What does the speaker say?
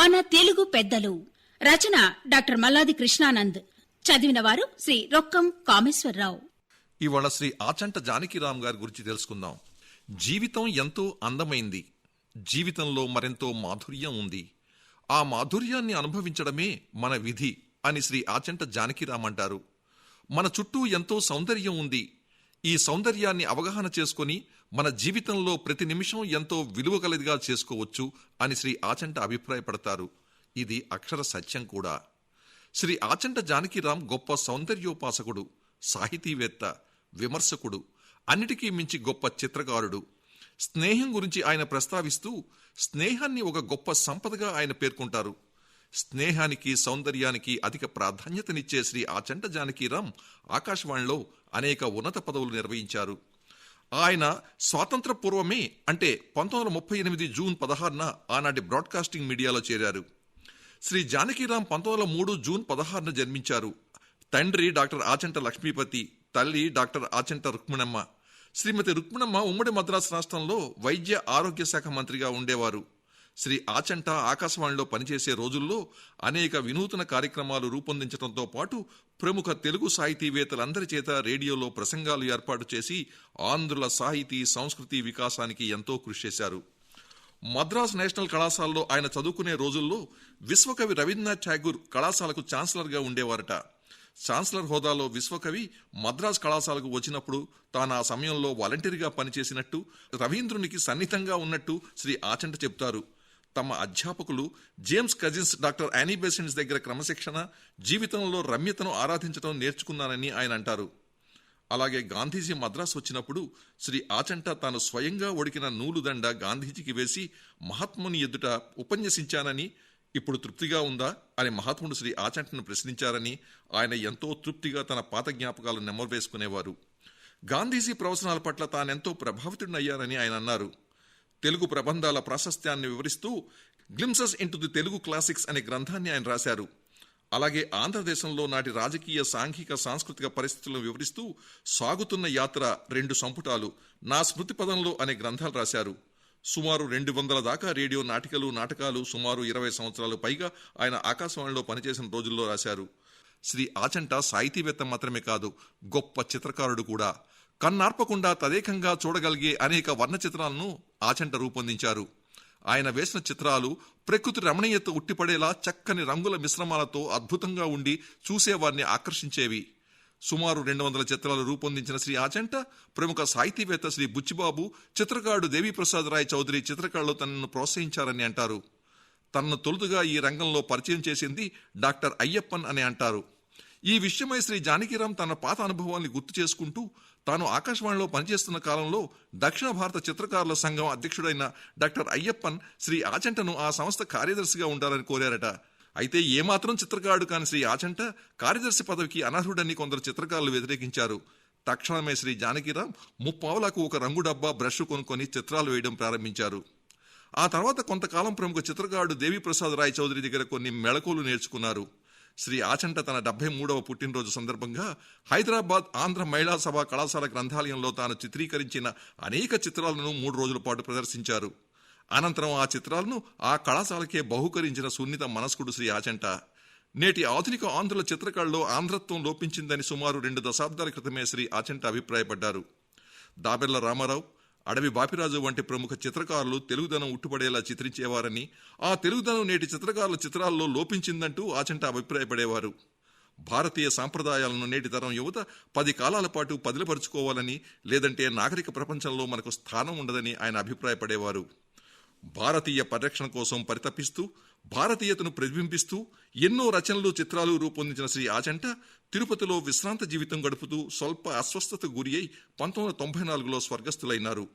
మన తెలుగు పెద్దలు. రచన డాక్టర్ మల్లాది కృష్ణానంద్. చదివిన వారు శ్రీ రొక్కం కామేశ్వరరావు. ఇవాళ శ్రీ ఆచంట జానకిరామ్ గారి గురించి తెలుసుకుందాం. జీవితం ఎంతో అందమైంది. జీవితంలో మరెంతో మాధుర్యం ఉంది. ఆ మాధుర్యాన్ని అనుభవించడమే మన విధి అని శ్రీ ఆచంట జానకిరామ్ అంటారు. మన చుట్టూ ఎంతో సౌందర్యం ఉంది. ఈ సౌందర్యాన్ని అవగాహన చేసుకొని మన జీవితంలో ప్రతి నిమిషం ఎంతో విలువ కలదిగా చేసుకోవచ్చు అని శ్రీ ఆచంట అభిప్రాయపడతారు. ఇది అక్షర సత్యం కూడా. శ్రీ ఆచంట జానకిరామ్ గొప్ప సౌందర్యోపాసకుడు సాహితీవేత్త విమర్శకుడు అన్నిటికీ మించి గొప్ప చిత్రకారుడు. స్నేహం గురించి ఆయన ప్రస్తావిస్తూ స్నేహాన్ని ఒక గొప్ప సంపదగా ఆయన పేర్కొంటారు. స్నేహానికి సౌందర్యానికి అధిక ప్రాధాన్యతనిచ్చే శ్రీ ఆచంట జానకీరామ్ ఆకాశవాణిలో అనేక ఉన్నత పదవులు నిర్వహించారు. ఆయన స్వాతంత్ర పూర్వమే అంటే పంతొమ్మిది వందల ముప్పై ఎనిమిది జూన్ పదహారున ఆనాటి బ్రాడ్కాస్టింగ్ మీడియాలో చేరారు. శ్రీ జానకిరామ్ పంతొమ్మిది వందల మూడు జూన్ పదహారున జన్మించారు. తండ్రి డాక్టర్ ఆచంట లక్ష్మీపతి తల్లి డాక్టర్ ఆచంట రుక్మిణమ్మ. శ్రీమతి రుక్మిణమ్మ ఉమ్మడి మద్రాసు రాష్ట్రంలో వైద్య ఆరోగ్య శాఖ మంత్రిగా ఉండేవారు. శ్రీ ఆచంట ఆకాశవాణిలో పనిచేసే రోజుల్లో అనేక వినూతన కార్యక్రమాలు రూపొందించడంతో పాటు ప్రముఖ తెలుగు సాహితీవేత్తలందరి చేత రేడియోలో ప్రసంగాలు ఏర్పాటు చేసి ఆంధ్రుల సాహితీ సంస్కృతి వికాసానికి ఎంతో కృషి చేశారు. మద్రాస్ నేషనల్ కళాశాలలో ఆయన చదువుకునే రోజుల్లో విశ్వకవి రవీంద్రనాథ్ ఠాగూర్ కళాశాలకు ఛాన్సలర్గా ఉండేవారట. ఛాన్సలర్ హోదాలో విశ్వకవి మద్రాస్ కళాశాలకు వచ్చినప్పుడు తాను ఆ సమయంలో వాలంటీర్గా పనిచేసినట్టు రవీంద్రునికి సన్నిహితంగా ఉన్నట్టు శ్రీ ఆచంట చెప్తారు తమ అధ్యాపకులు James Cousins doctor Annie Besant's దగ్గర క్రమశిక్షణ జీవితంలో రమ్యతను ఆరాధించడం నేర్చుకున్నానని ఆయన అంటారు. అలాగే గాంధీజీ మద్రాసు వచ్చినప్పుడు శ్రీ ఆచంట తాను స్వయంగా ఒడికిన నూలుదండ గాంధీజీకి వేసి మహాత్ముని ఎదుట ఉపన్యసించానని ఇప్పుడు తృప్తిగా ఉందా అని మహాత్ముడు శ్రీ ఆచంటను ప్రశ్నించారని ఆయన ఎంతో తృప్తిగా తన పాత జ్ఞాపకాలు నెమ్మవేసుకునేవారు గాంధీజీ ప్రవచనాల పట్ల తానెంతో ప్రభావితుడయ్యానని ఆయన అన్నారు. తెలుగు ప్రబంధాల ప్రాశస్త్యాన్ని వివరిస్తూ glimpses into the Telugu classics అనే గ్రంథాన్ని ఆయన రాశారు. అలాగే ఆంధ్రదేశంలో నాటి రాజకీయ సాంఘిక సాంస్కృతిక పరిస్థితులను వివరిస్తూ సాగుతున్న యాత్ర రెండు సంపుటాలు నా స్మృతి పదంలో అనే గ్రంథాలు రాశారు. సుమారు రెండు వందల దాకా రేడియో నాటికలు నాటకాలు సుమారు ఇరవై సంవత్సరాలు పైగా ఆయన ఆకాశవాణిలో పనిచేసిన రోజుల్లో రాశారు. శ్రీ ఆచంట సాహితీవేత్త మాత్రమే కాదు గొప్ప చిత్రకారుడు కూడా. కన్నార్పకుండా తదేకంగా చూడగలిగే అనేక వర్ణ చిత్రాలను ఆచంట రూపొందించారు. ఆయన వేసిన చిత్రాలు ప్రకృతి రమణీయత ఉట్టిపడేలా చక్కని రంగుల మిశ్రమాలతో అద్భుతంగా ఉండి చూసేవారిని ఆకర్షించేవి. సుమారు రెండు వందల చిత్రాలు రూపొందించిన శ్రీ ఆచంట ప్రముఖ సాహితీవేత్త శ్రీ బుచ్చిబాబు చిత్రకారుడు దేవీప్రసాద్ రాయ్ చౌదరి చిత్రకళలో తనను ప్రోత్సహించారని అంటారు. తనను తొలుతుగా ఈ రంగంలో పరిచయం చేసింది డాక్టర్ అయ్యప్పన్ అని అంటారు. ఈ విషయమై శ్రీ జానకిరామ్ తన పాత అనుభవాన్ని గుర్తు చేసుకుంటూ తాను ఆకాశవాణిలో పనిచేస్తున్న కాలంలో దక్షిణ భారత చిత్రకారుల సంఘం అధ్యక్షుడైన డాక్టర్ అయ్యప్పన్ శ్రీ ఆచంటను ఆ సంస్థ కార్యదర్శిగా ఉండాలని కోరారట. అయితే ఏమాత్రం చిత్రకారుడు కాని శ్రీ ఆచంట కార్యదర్శి పదవికి అనర్హుడని కొందరు చిత్రకారులు వ్యతిరేకించారు. తక్షణమే శ్రీ జానకిరామ్ ముప్పావులకు ఒక రంగు డబ్బా బ్రష్ కొనుక్కొని చిత్రాలు వేయడం ప్రారంభించారు. ఆ తర్వాత కొంతకాలం ప్రముఖ చిత్రకారుడు దేవిప్రసాద్ రాయ్ చౌదరి దగ్గర కొన్ని మెళకువలు నేర్చుకున్నారు. శ్రీ ఆచంట తన డెబ్బై మూడవ పుట్టినరోజు సందర్భంగా హైదరాబాద్ ఆంధ్ర మహిళా సభ కళాశాల గ్రంథాలయంలో తాను చిత్రీకరించిన అనేక చిత్రాలను మూడు రోజుల పాటు ప్రదర్శించారు. అనంతరం ఆ చిత్రాలను ఆ కళాశాలకే బహుకరించిన సున్నిత మనస్కుడు శ్రీ ఆచంట. నేటి ఆధునిక ఆంధ్రుల చిత్రకళలో ఆంధ్రత్వం లోపించిందని సుమారు రెండు దశాబ్దాల క్రితమే శ్రీ ఆచంట అభిప్రాయపడ్డారు. దాబెర్ల రామారావు అడవి బాపిరాజు వంటి ప్రముఖ చిత్రకారులు తెలుగుదనం ఉట్టుపడేలా చిత్రించేవారని ఆ తెలుగుదనం నేటి చిత్రకారుల చిత్రాల్లో లోపించిందంటూ ఆచంట అభిప్రాయపడేవారు. భారతీయ సాంప్రదాయాలను నేటి తరం యువత పది కాలాల పాటు పదిలపరుచుకోవాలని లేదంటే నాగరిక ప్రపంచంలో మనకు స్థానం ఉండదని ఆయన అభిప్రాయపడేవారు. భారతీయ పరిరక్షణ కోసం పరితపిస్తూ భారతీయతను ప్రతిబింబిస్తూ ఎన్నో రచనలు చిత్రాలు రూపొందించిన శ్రీ ఆచంట తిరుపతిలో విశ్రాంత జీవితం గడుపుతూ స్వల్ప అస్వస్థతకు గురి అయి పంతొమ్మిది వందల తొంభై నాలుగులో స్వర్గస్థులైనారు.